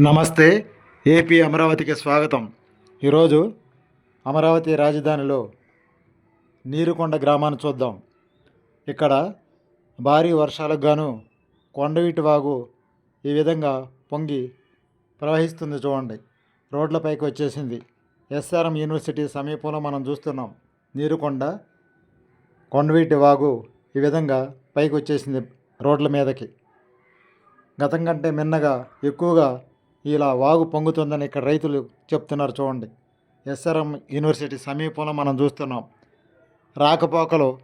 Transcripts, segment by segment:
నమస్తే ఏపీ అమరావతికి స్వాగతం. ఈరోజు అమరావతి రాజధానిలో నీరుకొండ గ్రామాన్ని చూద్దాం. ఇక్కడ భారీ వర్షాలకు గాను కొండవీటి వాగు ఈ విధంగా పొంగి ప్రవహిస్తుంది చూడండి. రోడ్లపైకి వచ్చేసింది. ఎస్ఆర్ఎం యూనివర్సిటీ సమీపంలో మనం చూస్తున్నాం. నీరుకొండ కొండవీటి వాగు ఈ విధంగా పైకి వచ్చేసింది రోడ్ల మీదకి. గతం కంటే మిన్నగా ఎక్కువగా ఇలా వాగు పొంగుతుందని ఇక్కడ రైతులు చెప్తున్నారు చూడండి. ఎస్ఆర్ఎం యూనివర్సిటీ సమీపంలో మనం చూస్తున్నాం. రాకపోకలు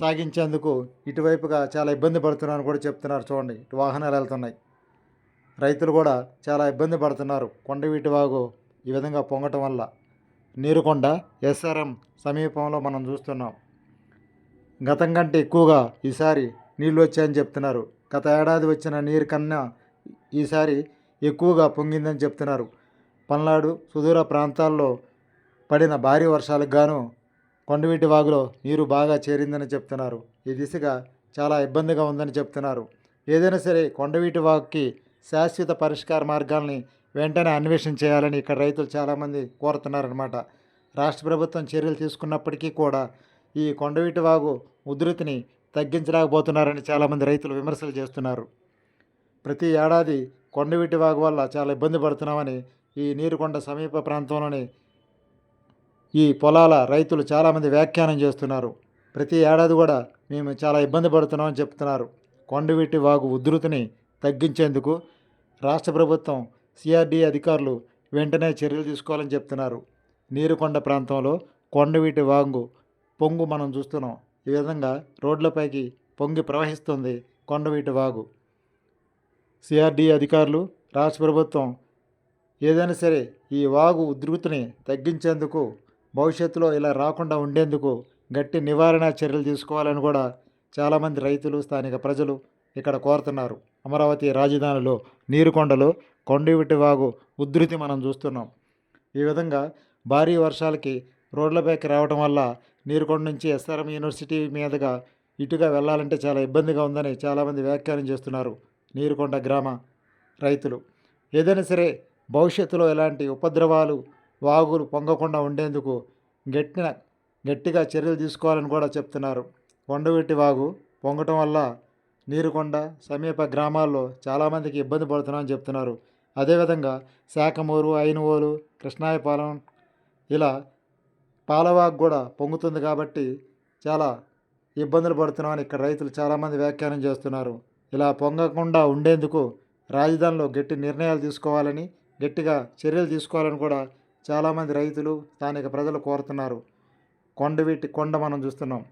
సాగించేందుకు ఇటువైపుగా చాలా ఇబ్బంది పడుతున్నారని కూడా చెప్తున్నారు చూడండి. ఇటు వాహనాలు వెళ్తున్నాయి. రైతులు కూడా చాలా ఇబ్బంది పడుతున్నారు. కొండవీటి వాగు ఈ విధంగా పొంగటం వల్ల. నీరుకొండ ఎస్ఆర్ఎం సమీపంలో మనం చూస్తున్నాం. గతం కంటే ఎక్కువగా ఈసారి నీళ్ళు వచ్చాయని చెప్తున్నారు. గత ఏడాది వచ్చిన నీరు కన్నా ఈసారి ఎక్కువగా పొంగిందని చెప్తున్నారు. పల్నాడు సుదూర ప్రాంతాల్లో పడిన భారీ వర్షాలకు గాను కొండవీటి వాగులో నీరు బాగా చేరిందని చెప్తున్నారు. ఈ దిశగా చాలా ఇబ్బందిగా ఉందని చెప్తున్నారు. ఏదైనా సరే కొండవీటి వాగుకి శాశ్వత పరిష్కార మార్గాల్ని వెంటనే అన్వేషణ చేయాలని ఇక్కడ రైతులు చాలామంది కోరుతున్నారనమాట రాష్ట్ర ప్రభుత్వం చర్యలు తీసుకున్నప్పటికీ కూడా ఈ కొండవీటి వాగు ఉధృతిని తగ్గించలేకపోతున్నారని చాలామంది రైతులు విమర్శలు చేస్తున్నారు. ప్రతి ఏడాది కొండవీటి వాగు వల్ల చాలా ఇబ్బంది పడుతున్నామని ఈ నీరుకొండ సమీప ప్రాంతంలోని ఈ పొలాల రైతులు చాలామంది వ్యాఖ్యానం చేస్తున్నారు. ప్రతి ఏడాది కూడా మేము చాలా ఇబ్బంది పడుతున్నామని చెప్తున్నారు. కొండవీటి వాగు ఉధృతిని తగ్గించేందుకు రాష్ట్ర ప్రభుత్వం సిఆర్డీ అధికారులు వెంటనే చర్యలు తీసుకోవాలని చెప్తున్నారు. నీరుకొండ ప్రాంతంలో కొండవీటి వాగు పొంగు మనం చూస్తున్నాం. ఈ విధంగా రోడ్లపైకి పొంగి ప్రవహిస్తుంది కొండవీటి వాగు. సిఆర్డీఏ అధికారులు రాష్ట్ర ప్రభుత్వం ఏదైనా సరే ఈ వాగు ఉధృతిని తగ్గించేందుకు భవిష్యత్తులో ఇలా రాకుండా ఉండేందుకు గట్టి నివారణ చర్యలు తీసుకోవాలని కూడా చాలామంది రైతులు స్థానిక ప్రజలు ఇక్కడ కోరుతున్నారు. అమరావతి రాజధానిలో నీరుకొండలో కొండవిటి వాగు ఉధృతి మనం చూస్తున్నాం. ఈ విధంగా భారీ వర్షాలకి రోడ్లపైకి రావడం వల్ల నీరుకొండ నుంచి ఎస్ఆర్ఎం యూనివర్సిటీ మీదుగా ఇటుగా వెళ్ళాలంటే చాలా ఇబ్బందిగా ఉందని చాలామంది వ్యాఖ్యానం చేస్తున్నారు. నీరుకొండ గ్రామ రైతులు. ఏదైనా సరే భవిష్యత్తులో ఎలాంటి ఉపద్రవాలు వాగులు పొంగకుండా ఉండేందుకు గట్టిన గట్టిగా చర్యలు తీసుకోవాలని కూడా చెప్తున్నారు. కొండవెట్టి వాగు పొంగటం వల్ల నీరుకొండ సమీప గ్రామాల్లో చాలామందికి ఇబ్బంది పడుతున్నామని చెప్తున్నారు. అదేవిధంగా శాఖమూరు అయినవోలు కృష్ణాయపాలెం ఇలా పాలవాగు కూడా పొంగుతుంది కాబట్టి చాలా ఇబ్బందులు పడుతున్నామని ఇక్కడ రైతులు చాలామంది వ్యాఖ్యానం చేస్తున్నారు. ఇలా పొంగకుండా ఉండేందుకు రాజధానిలో గట్టి నిర్ణయాలు తీసుకోవాలని గట్టిగా చర్యలు తీసుకోవాలని కూడా చాలామంది రైతులు స్థానిక ప్రజలు కోరుతున్నారు. కొండవీటి కొండ మనం చూస్తున్నాం.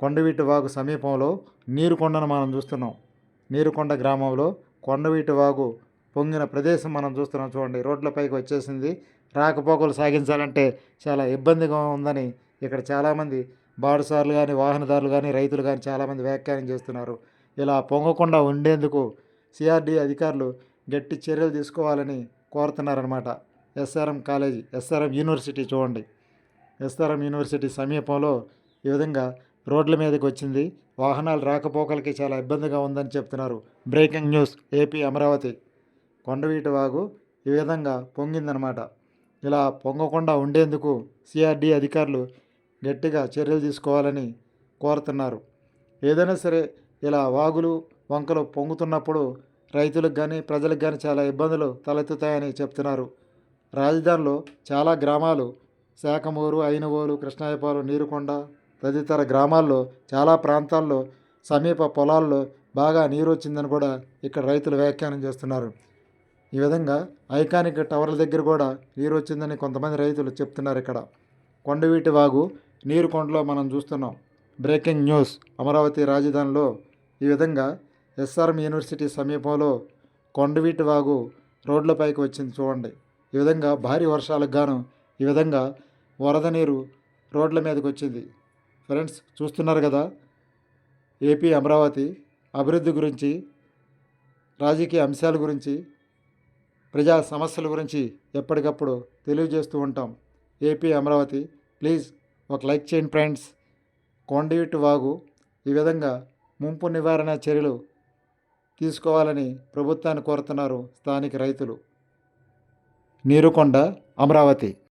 కొండవీటి వాగు సమీపంలో నీరుకొండను మనం చూస్తున్నాం. నీరుకొండ గ్రామంలో కొండవీటి వాగు పొంగిన ప్రదేశం మనం చూస్తున్నాం చూడండి. రోడ్లపైకి వచ్చేసింది. రాకపోకలు సాగించాలంటే చాలా ఇబ్బందిగా ఉందని ఇక్కడ చాలామంది బాడుసార్లు కానీ వాహనదారులు కానీ రైతులు కానీ చాలామంది వ్యాఖ్యానం చేస్తున్నారు. ఇలా పొంగకుండా ఉండేందుకు సిఆర్డీ అధికారులు గట్టి చర్యలు తీసుకోవాలని కోరుతున్నారనమాట ఎస్ఆర్ఎం కాలేజీ ఎస్ఆర్ఎం యూనివర్సిటీ చూడండి. ఎస్ఆర్ఎం యూనివర్సిటీ సమీపంలో ఈ విధంగా రోడ్ల మీదకి వచ్చింది. వాహనాలు రాకపోకలకి చాలా ఇబ్బందిగా ఉందని చెప్తున్నారు. Breaking news AP Amaravati. Kondaveeti Vagu ఈ విధంగా పొంగిందనమాట ఇలా పొంగకుండా ఉండేందుకు సిఆర్డీ అధికారులు గట్టిగా చర్యలు తీసుకోవాలని కోరుతున్నారు. ఏదైనా సరే ఇలా వాగులు వంకలు పొంగుతున్నప్పుడు రైతులకు కానీ ప్రజలకు కానీ చాలా ఇబ్బందులు తలెత్తుతాయని చెప్తున్నారు. రాజధానిలో చాలా గ్రామాలు శాఖమూరు అయినవోలు కృష్ణాయపాలు నీరుకొండ తదితర గ్రామాల్లో చాలా ప్రాంతాల్లో సమీప పొలాల్లో బాగా నీరు వచ్చిందని కూడా ఇక్కడ రైతులు వ్యాఖ్యానం చేస్తున్నారు. ఈ విధంగా ఐకానిక్ టవర్ల దగ్గర కూడా నీరు వచ్చిందని కొంతమంది రైతులు చెప్తున్నారు ఇక్కడ. కొండవీటి వాగు నీరు కొండలో మనం చూస్తున్నాం. బ్రేకింగ్ న్యూస్ అమరావతి రాజధానిలో ఈ విధంగా ఎస్ఆర్ఎం యూనివర్సిటీ సమీపంలో కొండవీటి వాగు రోడ్లపైకి వచ్చింది చూడండి. ఈ విధంగా భారీ వర్షాలకు గాను ఈ విధంగా వరద నీరు రోడ్ల మీదకి వచ్చింది. ఫ్రెండ్స్ చూస్తున్నారు కదా? ఏపీ అమరావతి అభివృద్ధి గురించి రాజకీయ అంశాల గురించి ప్రజా సమస్యల గురించి ఎప్పటికప్పుడు తెలియజేస్తూ ఉంటాం. ఏపీ అమరావతి ప్లీజ్ ఒక లైక్ చేయండి ఫ్రెండ్స్. కొండవీటి వాగు ఈ విధంగా ముంపు నివారణ చర్యలు తీసుకోవాలని ప్రభుత్వాన్ని కోరుతున్నారు స్థానిక రైతులు. నీరుకొండ అమరావతి